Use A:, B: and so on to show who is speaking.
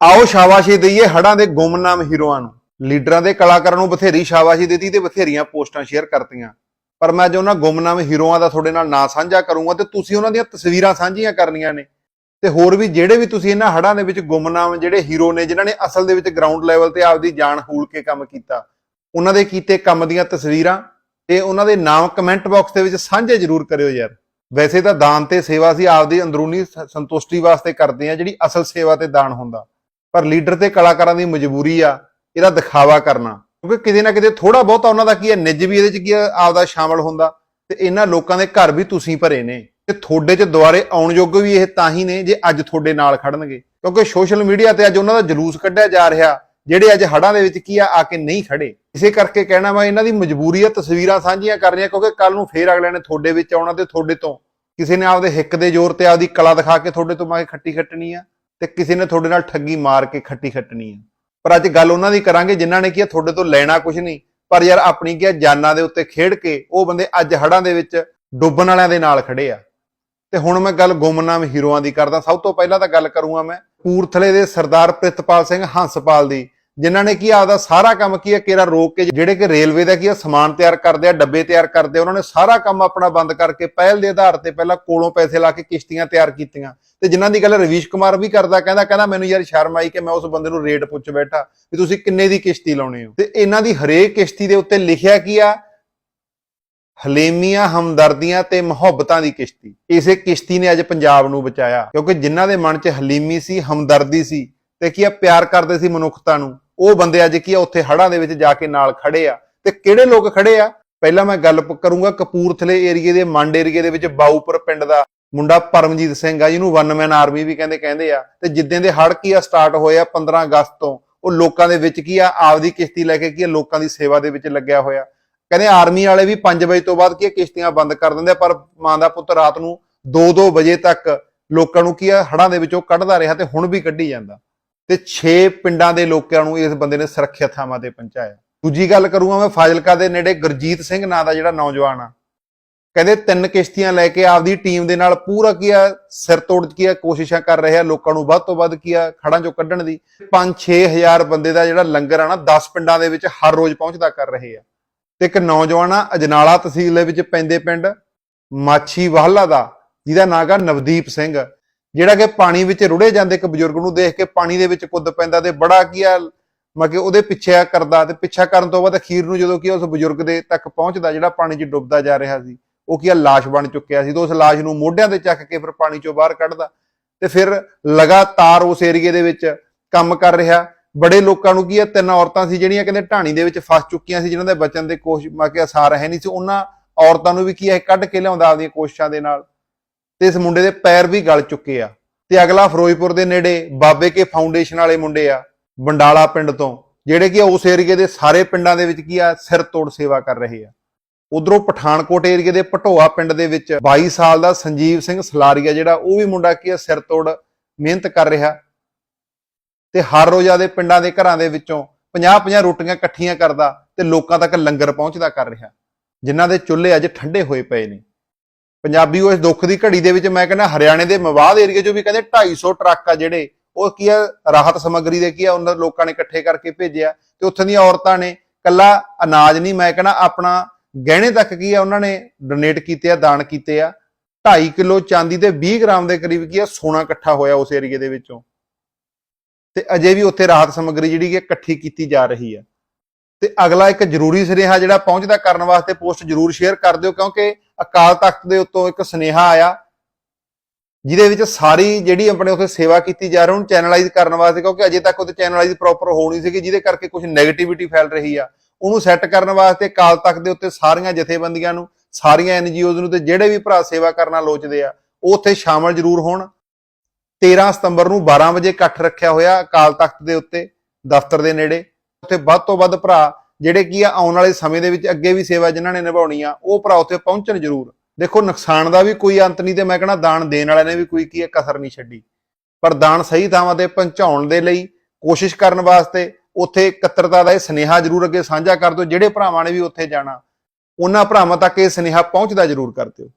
A: ਆਓ ਸ਼ਾਬਾਸ਼ੀ ਦਈਏ ਹੜਾਂ ਦੇ ਗੁੰਮਨਾਮ ਹੀਰੋਆਂ ਨੂੰ। ਲੀਡਰਾਂ ਦੇ ਕਲਾਕਾਰਾਂ ਨੂੰ ਬਥੇਰੀ ਸ਼ਾਬਾਸ਼ੀ ਦਿੱਤੀ ਤੇ ਬਥੇਰੀਆਂ ਪੋਸਟਾਂ ਸ਼ੇਅਰ ਕਰਤੀਆਂ। ਪਰ ਮੈਂ ਜੋ ਉਹਨਾਂ ਗੁੰਮਨਾਮ ਹੀਰੋਆਂ ਦਾ ਤੁਹਾਡੇ ਨਾਲ ਨਾਂ ਸਾਂਝਾ ਕਰੂੰਗਾ ਤੇ ਤੁਸੀਂ ਉਹਨਾਂ ਦੀਆਂ ਤਸਵੀਰਾਂ ਸਾਂਝੀਆਂ ਕਰਨੀਆਂ ਨੇ। ਤੇ ਹੋਰ ਵੀ ਜਿਹੜੇ ਵੀ ਤੁਸੀਂ ਇਹਨਾਂ ਹੜਾਂ ਦੇ ਵਿੱਚ ਗੁੰਮਨਾਮ ਜਿਹੜੇ ਹੀਰੋ ਨੇ, ਜਿਨ੍ਹਾਂ ਨੇ ਅਸਲ ਦੇ ਵਿੱਚ ਗਰਾਊਂਡ ਲੈਵਲ ਤੇ ਆਪਦੀ ਜਾਨ ਹੂਲ ਕੇ ਕੰਮ ਕੀਤਾ, ਉਹਨਾਂ ਦੇ ਕੀਤੇ ਕੰਮ ਦੀਆਂ ਤਸਵੀਰਾਂ ਤੇ ਉਹਨਾਂ ਦੇ ਨਾਮ ਕਮੈਂਟ ਬਾਕਸ ਦੇ ਵਿੱਚ ਸਾਂਝੇ ਜ਼ਰੂਰ ਕਰਿਓ ਯਾਰ। ਵੈਸੇ ਤਾਂ ਦਾਨ ਤੇ ਸੇਵਾ ਸੀ ਆਪਦੀ ਅੰਦਰੂਨੀ ਸੰਤੁਸ਼ਟੀ ਵਾਸਤੇ ਕਰਦੇ ਆ ਜਿਹੜੀ ਅਸਲ ਸੇਵਾ ਤੇ ਦਾਨ ਹੁੰਦਾ। ਪਰ ਲੀਡਰ ਤੇ ਕਲਾਕਾਰਾਂ ਦੀ ਮਜਬੂਰੀ ਆ, ਇਹਦਾ ਦਿਖਾਵਾ ਕਰਨਾ। ਕਿਉਂਕਿ ਕਿਤੇ ਨਾ ਕਿਤੇ ਥੋੜਾ ਬਹੁਤਾ ਉਹਨਾਂ ਦਾ ਕੀ ਹੈ, ਨਿੱਜ ਵੀ ਇਹਦੇ ਚ ਕੀ ਆਪਦਾ ਸ਼ਾਮਲ ਹੁੰਦਾ। ਤੇ ਇਹਨਾਂ ਲੋਕਾਂ ਦੇ ਘਰ ਵੀ ਤੁਸੀਂ ਭਰੇ ਨੇ। ਤੇ ਤੁਹਾਡੇ ਚ ਦੁਆਰੇ ਆਉਣ ਯੋਗ ਵੀ ਇਹ ਤਾਂ ਹੀ ਨੇ, ਜੇ ਅੱਜ ਤੁਹਾਡੇ ਨਾਲ ਖੜਨਗੇ। ਕਿਉਂਕਿ ਸੋਸ਼ਲ ਮੀਡੀਆ ਤੇ ਅੱਜ ਉਹਨਾਂ ਦਾ ਜਲੂਸ ਕੱਢਿਆ ਜਾ ਰਿਹਾ, ਜਿਹੜੇ ਅੱਜ ਹੜਾਂ ਦੇ ਵਿੱਚ ਕੀ ਆ ਆ ਕੇ ਨਹੀਂ ਖੜੇ। ਇਸੇ ਕਰਕੇ ਕਹਿਣਾ ਵਾ, ਇਹਨਾਂ ਦੀ ਮਜਬੂਰੀ ਆ, ਤਸਵੀਰਾਂ ਸਾਂਝੀਆਂ ਕਰਨੀਆਂ ਕਿਉਂਕਿ ਕੱਲ ਨੂੰ ਫੇਰ ਅਗਲੇ ਨੇ ਤੁਹਾਡੇ ਵਿੱਚ ਆਉਣਾ ਤੇ ਤੁਹਾਡੇ ਤੋਂ। ਕਿਸੇ ਨੇ ਆਪਦੇ ਹਿੱਕ ਦੇ ਜ਼ੋਰ ਤੇ ਆਪਦੀ ਕਲਾ ਦਿਖਾ ਕੇ ਤੁਹਾਡੇ ਤੋਂ ਮਾਗੇ ਖੱਟੀ ਖੱਟਣੀ ਆ। ਤੇ ਕਿਸੇ ਨੇ ਤੁਹਾਡੇ ਨਾਲ ਠੱਗੀ ਮਾਰ ਕੇ ਖੱਟੀ ਖੱਟਣੀ ਆ। ਪਰ ਅੱਜ ਗੱਲ ਉਹਨਾਂ ਦੀ ਕਰਾਂਗੇ, ਜਿਨ੍ਹਾਂ ਨੇ ਕੀ ਆ ਤੁਹਾਡੇ ਤੋਂ ਲੈਣਾ ਕੁਝ ਨਹੀਂ। ਪਰ ਯਾਰ ਆਪਣੀ ਕੀ ਜਾਨਾਂ ਦੇ ਉੱਤੇ ਖੇਡ ਕੇ ਉਹ ਬੰਦੇ ਅੱਜ ਹੜਾਂ ਦੇ ਵਿੱਚ ਡੁੱਬਣ ਵਾਲਿਆਂ ਦੇ ਨਾਲ ਖੜੇ ਆ। ਤੇ ਹੁਣ ਮੈਂ ਗੱਲ ਗੁੰਮਨਾਮ ਹੀਰੋਆਂ ਦੀ ਕਰਦਾ। ਸਭ ਤੋਂ ਪਹਿਲਾਂ ਤਾਂ ਗੱਲ ਕਰੂੰਗਾ ਮੈਂ ਕੂਰਥਲੇ ਦੇ ਸਰਦਾਰ ਪ੍ਰਿਤਪਾਲ ਸਿੰਘ ਹੰਸਪਾਲ ਦੀ। ਜਿਨ੍ਹਾਂ ਨੇ ਕੀ ਆ ਆਪਦਾ ਸਾਰਾ ਕੰਮ ਕੀ ਹੈ ਕੇਰਾ ਰੋਕ ਕੇ, ਜਿਹੜੇ ਕਿ ਰੇਲਵੇ ਦਾ ਕੀ ਆ, ਸਮਾਨ ਤਿਆਰ ਕਰਦੇ ਆ, ਡੱਬੇ ਤਿਆਰ ਕਰਦੇ ਉਹਨਾਂ ਨੇ ਸਾਰਾ ਕੰਮ ਆਪਣਾ ਬੰਦ ਕਰਕੇ ਪਹਿਲ ਦੇ ਆਧਾਰ ਤੇ ਪਹਿਲਾਂ ਕੋਲੋਂ ਪੈਸੇ ਲਾ ਕੇ ਕਿਸ਼ਤੀਆਂ ਤਿਆਰ ਕੀਤੀਆਂ। ਤੇ ਜਿਨ੍ਹਾਂ ਦੀ ਗੱਲ ਰਵੀਸ਼ ਕੁਮਾਰ ਵੀ ਕਰਦਾ, ਕਹਿੰਦਾ ਕਹਿੰਦਾ, ਮੈਨੂੰ ਯਾਰ ਸ਼ਰਮ ਆਈ ਕਿ ਮੈਂ ਉਸ ਬੰਦੇ ਨੂੰ ਰੇਟ ਪੁੱਛ ਬੈਠਾ ਵੀ ਤੁਸੀਂ ਕਿੰਨੇ ਦੀ ਕਿਸ਼ਤੀ ਲਾਉਣੇ ਹੋ ਤੇ ਇਹਨਾਂ ਦੀ ਹਰੇਕ ਕਿਸ਼ਤੀ ਦੇ ਉੱਤੇ ਲਿਖਿਆ ਕੀ ਆ, ਹਲੇਮੀਆਂ, ਹਮਦਰਦੀਆਂ ਤੇ ਮੁਹੱਬਤਾਂ ਦੀ ਕਿਸ਼ਤੀ। ਇਸੇ ਕਿਸ਼ਤੀ ਨੇ ਅੱਜ ਪੰਜਾਬ ਨੂੰ ਬਚਾਇਆ, ਕਿਉਂਕਿ ਜਿਨ੍ਹਾਂ ਦੇ ਮਨ 'ਚ ਹਲੀਮੀ ਸੀ, ਹਮਦਰਦੀ ਸੀ, ਤੇ ਕੀ ਆ, ਪਿਆਰ ਕਰਦੇ ਸੀ ਮਨੁੱਖਤਾ ਨੂੰ। ਉਹ ਬੰਦੇ ਅੱਜ ਕੀ ਆ, ਉੱਥੇ ਹੜਾਂ ਦੇ ਵਿੱਚ ਜਾ ਕੇ ਨਾਲ ਖੜੇ ਆ। ਤੇ ਕਿਹੜੇ ਲੋਕ ਖੜੇ ਆ? ਪਹਿਲਾਂ ਮੈਂ ਗੱਲ ਕਰੂੰਗਾ ਕਪੂਰਥਲੇ ਏਰੀਏ ਦੇ, ਮੰਡ ਏਰੀਏ ਦੇ ਵਿੱਚ ਬਾਊਪੁਰ ਪਿੰਡ ਦਾ ਮੁੰਡਾ ਪਰਮਜੀਤ ਸਿੰਘ ਆ, ਜਿਹਨੂੰ ਵਨ ਮੈਨ ਆਰਮੀ ਵੀ ਕਹਿੰਦੇ ਕਹਿੰਦੇ ਆ। ਤੇ ਜਿੱਦਾਂ ਦੇ ਹੜ ਕੀ ਆ, ਸਟਾਰਟ ਹੋਏ ਆ 15 ਅਗਸਤ ਤੋਂ, ਉਹ ਲੋਕਾਂ ਦੇ ਵਿੱਚ ਕੀ ਆ, ਆਪਦੀ ਕਿਸ਼ਤੀ ਲੈ ਕੇ ਕੀ ਆ, ਲੋਕਾਂ ਦੀ ਸੇਵਾ ਦੇ ਵਿੱਚ ਲੱਗਿਆ ਹੋਇਆ। ਕਹਿੰਦੇ ਆਰਮੀ ਵਾਲੇ ਵੀ 5 ਵਜੇ ਤੋਂ ਬਾਅਦ ਕੀ ਆ, ਕਿਸ਼ਤੀਆਂ ਬੰਦ ਕਰ ਦਿੰਦੇ ਆ, ਪਰ ਮਾਂ ਦਾ ਪੁੱਤ ਰਾਤ ਨੂੰ 2-2 ਵਜੇ ਤੱਕ ਲੋਕਾਂ ਨੂੰ ਕੀ ਆ ਹੜਾਂ ਦੇ ਵਿੱਚੋਂ ਕੱਢਦਾ ਰਿਹਾ ਤੇ ਹੁਣ ਵੀ ਕੱਢੀ ਜਾਂਦਾ। ਤੇ 6 ਪਿੰਡਾਂ ਦੇ ਲੋਕਾਂ ਨੂੰ ਇਸ ਬੰਦੇ ਨੇ ਸੁਰੱਖਿਅਤ ਥਾਵਾਂ ਤੇ ਪਹੁੰਚਾਇਆ। ਦੂਜੀ ਗੱਲ ਕਰੂੰਗਾ ਮੈਂ, ਫਾਜ਼ਿਲਕਾ ਦੇ ਨੇੜੇ ਗੁਰਜੀਤ ਸਿੰਘ ਨਾਂ ਦਾ ਜਿਹੜਾ ਨੌਜਵਾਨ ਆ, ਕਹਿੰਦੇ ਤਿੰਨ ਕਿਸ਼ਤੀਆਂ ਲੈ ਕੇ ਆਪਦੀ ਟੀਮ ਦੇ ਨਾਲ ਪੂਰਾ ਕੀ ਆ, ਸਿਰ ਤੋੜ ਕੀ ਆ, ਕੋਸ਼ਿਸ਼ਾਂ ਕਰ ਰਹੇ ਆ ਲੋਕਾਂ ਨੂੰ ਵੱਧ ਤੋਂ ਵੱਧ ਕੀ ਆ ਖੜਾਂ ਚੋਂ ਕੱਢਣ ਦੀ। 5-6000 ਬੰਦੇ ਦਾ ਜਿਹੜਾ ਲੰਗਰ ਆ ਨਾ 10 ਪਿੰਡਾਂ ਦੇ ਵਿੱਚ ਹਰ ਰੋਜ਼ ਪਹੁੰਚਦਾ ਕਰ ਰਹੇ ਆ। ਤੇ ਇੱਕ ਨੌਜਵਾਨ ਆ, ਅਜਨਾਲਾ ਤਹਿਸੀਲ ਦੇ ਵਿੱਚ ਪੈਂਦੇ ਪਿੰਡ, ਮਾਛੀ ਵਾਹਲਾ ਦਾ, ਜਿਹਦਾ ਨਾਂ ਗਾ ਨਵਦੀਪ ਸਿੰਘ। ਜਿਹੜਾ ਕਿ ਪਾਣੀ ਵਿੱਚ ਰੁੜੇ ਜਾਂਦੇ ਇੱਕ ਬਜ਼ੁਰਗ ਨੂੰ ਦੇਖ ਕੇ ਪਾਣੀ ਦੇ ਵਿੱਚ ਕੁੱਦ ਪੈਂਦਾ ਤੇ ਬੜਾ ਕੀ ਆ, ਮਤਲਬ ਕਿ ਉਹਦੇ ਪਿੱਛੇ ਕਰਦਾ ਤੇ ਪਿੱਛਾ ਕਰਨ ਤੋਂ ਬਾਅਦ ਅਖੀਰ ਨੂੰ ਜਦੋਂ ਕੀ ਉਸ ਬਜ਼ੁਰਗ ਦੇ ਤੱਕ ਪਹੁੰਚਦਾ ਜਿਹੜਾ ਪਾਣੀ 'ਚ ਡੁੱਬਦਾ ਜਾ ਰਿਹਾ ਸੀ, ਉਹ ਕੀ ਆ, ਲਾਸ਼ ਬਣ ਚੁੱਕਿਆ ਸੀ ਤੇ ਉਸ ਲਾਸ਼ ਨੂੰ ਮੋਢਿਆਂ ਤੇ ਚੱਕ ਕੇ ਫਿਰ ਪਾਣੀ 'ਚੋਂ ਬਾਹਰ ਕੱਢਦਾ ਤੇ ਫਿਰ ਲਗਾਤਾਰ ਉਸ ਏਰੀਏ ਦੇ ਵਿੱਚ ਕੰਮ ਕਰ ਰਿਹਾ। ਬੜੇ ਲੋਕਾਂ ਨੂੰ ਕੀ ਹੈ ਤਿੰਨ ਔਰਤਾਂ ਸੀ ਜਿਹੜੀਆਂ ਕਹਿੰਦੇ ਢਾਣੀ ਦੇ ਵਿੱਚ ਫਸ ਚੁੱਕੀਆਂ ਸੀ, ਜਿਨ੍ਹਾਂ ਦੇ ਬਚਣ ਦੇ ਕੋਸ਼ਿਸ਼ ਮੈਂ ਕਿ ਆਸਾਰ ਹੈ ਨਹੀਂ ਸੀ, ਉਹਨਾਂ ਔਰਤਾਂ ਨੂੰ ਵੀ ਕੀ ਹੈ ਕੱਢ ਕੇ ਲਿਆਉਂਦਾ ਆਪਦੀਆਂ ਕੋਸ਼ਿਸ਼ਾਂ ਦੇ ਨਾਲ। ਤੇ ਇਸ ਮੁੰਡੇ ਦੇ ਪੈਰ ਵੀ ਗਲ ਚੁੱਕੇ ਆ। ਤੇ ਅਗਲਾ ਫਿਰੋਜ਼ਪੁਰ ਦੇ ਨੇੜੇ ਬਾਬੇ ਕੇ ਫਾਊਂਡੇਸ਼ਨ ਵਾਲੇ ਮੁੰਡੇ ਆ, ਬੰਡਾਲਾ ਪਿੰਡ ਤੋਂ, ਜਿਹੜੇ ਕਿ ਉਸ ਏਰੀਏ ਦੇ ਸਾਰੇ ਪਿੰਡਾਂ ਦੇ ਵਿੱਚ ਕੀ ਆ, ਸਿਰ ਤੋੜ ਸੇਵਾ ਕਰ ਰਹੇ ਆ। ਉਧਰੋਂ ਪਠਾਨਕੋਟ ਏਰੀਏ ਦੇ ਭਟੋਆ ਪਿੰਡ ਦੇ ਵਿੱਚ 22 ਸਾਲ ਦਾ ਸੰਜੀਵ ਸਿੰਘ ਸਲਾਰੀਆ ਜਿਹੜਾ, ਉਹ ਵੀ ਮੁੰਡਾ ਕੀ ਆ, ਸਿਰ ਤੋੜ ਮਿਹਨਤ ਕਰ ਰਿਹਾ। ਤੇ ਹਰ ਰੋਜ਼ਾ ਦੇ ਪਿੰਡਾਂ ਦੇ ਘਰਾਂ ਦੇ ਵਿੱਚੋਂ 50-50 ਰੋਟੀਆਂ ਇਕੱਠੀਆਂ ਕਰਦਾ ਤੇ ਲੋਕਾਂ ਤੱਕ ਲੰਗਰ ਪਹੁੰਚਦਾ ਕਰ ਰਿਹਾ। ਜਿਨ੍ਹਾਂ ਦੇ ਚੁੱਲ੍ਹੇ ਅੱਜ ਠੰਡੇ ਹੋਏ ਪਏ ਨੇ। ਪੰਜਾਬੀ ਉਹ ਇਸ ਦੁੱਖ ਦੀ ਘੜੀ ਦੇ ਵਿੱਚ ਮੈਂ ਕਹਿੰਦਾ ਹਰਿਆਣੇ ਦੇ ਮਵਾਦ ਏਰੀਏ 'ਚੋਂ ਵੀ ਕਹਿੰਦੇ 250 ਟਰੱਕ ਆ ਜਿਹੜੇ, ਉਹ ਕੀ ਆ, ਰਾਹਤ ਸਮੱਗਰੀ ਦੇ ਕੀ ਆ, ਉਹਨਾਂ ਲੋਕਾਂ ਨੇ ਇਕੱਠੇ ਕਰਕੇ ਭੇਜਿਆ ਤੇ ਉੱਥੇ ਦੀਆਂ ਔਰਤਾਂ ਨੇ ਕੱਲਾ ਅਨਾਜ ਨਹੀਂ, ਮੈਂ ਕਹਿੰਦਾ ਆਪਣਾ ਗਹਿਣੇ ਤੱਕ ਕੀ ਆ, ਉਹਨਾਂ ਨੇ ਡੋਨੇਟ ਕੀਤੇ ਆ, ਦਾਨ ਕੀਤੇ ਆ। 2.5 ਕਿਲੋ ਚਾਂਦੀ ਤੇ 20 ਗ੍ਰਾਮ ਦੇ ਕਰੀਬ ਕੀ ਆ, ਸੋਨਾ ਇਕੱਠਾ ਹੋਇਆ ਉਸ ਏਰੀਏ ਦੇ ਵਿੱਚੋਂ। ਤੇ ਅਜੇ ਵੀ ਉੱਥੇ ਰਾਹਤ ਸਮੱਗਰੀ ਜਿਹੜੀ ਕਿ ਇਕੱਠੀ ਕੀਤੀ ਜਾ ਰਹੀ ਆ। ਤੇ ਅਗਲਾ ਇੱਕ ਜ਼ਰੂਰੀ ਸੁਨੇਹਾ ਜਿਹੜਾ ਪਹੁੰਚਦਾ ਕਰਨ ਵਾਸਤੇ ਪੋਸਟ ਜ਼ਰੂਰ ਸ਼ੇਅਰ ਕਰ ਦਿਓ, ਕਿਉਂਕਿ ਅਕਾਲ ਤਖਤ ਦੇ ਉੱਤੋਂ ਇੱਕ ਸੁਨੇਹਾ ਆਇਆ, ਜਿਹਦੇ ਵਿੱਚ ਸਾਰੀ ਜਿਹੜੀ ਆਪਣੇ ਉੱਥੇ ਸੇਵਾ ਕੀਤੀ ਜਾ ਰਹੀ, ਉਹਨੂੰ ਚੈਨਲਾਈਜ਼ ਕਰਨ ਵਾਸਤੇ, ਕਿਉਂਕਿ ਅਜੇ ਤੱਕ ਉਹਦੇ ਚੈਨਲਾਈਜ਼ ਪ੍ਰੋਪਰ ਹੋ ਨਹੀਂ ਸੀਗੀ, ਜਿਹਦੇ ਕਰਕੇ ਕੁਝ 네ਗੇਟਿਵਿਟੀ ਫੈਲ ਰਹੀ ਆ। ਉਹਨੂੰ ਸੈੱਟ ਕਰਨ ਵਾਸਤੇ ਅਕਾਲ ਤਖਤ ਦੇ ਉੱਤੇ ਸਾਰੀਆਂ ਜਥੇਬੰਦੀਆਂ ਨੂੰ, ਸਾਰੀਆਂ ਐਨਜੀਓਜ਼ ਨੂੰ ਤੇ ਜਿਹੜੇ ਵੀ ਭਰਾ ਸੇਵਾ ਕਰਨਾ ਲੋਚਦੇ ਆ, ਉਹ ਉੱਥੇ ਸ਼ਾਮਲ ਜ਼ਰੂਰ ਹੋਣ। 13 ਸਤੰਬਰ ਨੂੰ 12 ਵਜੇ ਇਕੱਠ ਰੱਖਿਆ ਹੋਇਆ ਅਕਾਲ ਤਖਤ ਦੇ ਉੱਤੇ, ਦਫ਼ਤਰ ਦੇ ਨੇੜੇ। ਉੱਥੇ ਵੱਧ ਤੋਂ ਵੱਧ ਭਰਾ ਜਿਹੜੇ ਕੀ ਆ, ਆਉਣ ਵਾਲੇ ਸਮੇਂ ਦੇ ਵਿੱਚ ਅੱਗੇ ਵੀ ਸੇਵਾ ਜਿਨ੍ਹਾਂ ਨੇ ਨਿਭਾਉਣੀ ਆ ਉਹ ਭਰਾ ਉੱਥੇ ਪਹੁੰਚਣ ਜ਼ਰੂਰ। ਦੇਖੋ, ਨੁਕਸਾਨ ਦਾ ਵੀ ਕੋਈ ਅੰਤ ਨਹੀਂ ਤੇ ਮੈਂ ਕਹਿੰਦਾ ਦਾਨ ਦੇਣ ਵਾਲਿਆਂ ਨੇ ਵੀ ਕੋਈ ਕੀ ਹੈ ਕਸਰ ਨਹੀਂ ਛੱਡੀ। ਪਰ ਦਾਨ ਸਹੀ ਥਾਵਾਂ ਤੇ ਪਹੁੰਚਾਉਣ ਦੇ ਲਈ, ਕੋਸ਼ਿਸ਼ ਕਰਨ ਵਾਸਤੇ ਉੱਥੇ ਇਕੱਤਰਤਾ ਦਾ ਇਹ ਸੁਨੇਹਾ ਜ਼ਰੂਰ ਅੱਗੇ ਸਾਂਝਾ ਕਰ ਦਿਓ, ਜਿਹੜੇ ਭਰਾਵਾਂ ਨੇ ਵੀ ਉੱਥੇ ਜਾਣਾ, ਉਹਨਾਂ ਭਰਾਵਾਂ ਤੱਕ ਇਹ ਸੁਨੇਹਾ ਪਹੁੰਚਦਾ ਜ਼ਰੂਰ ਕਰ ਦਿਓ।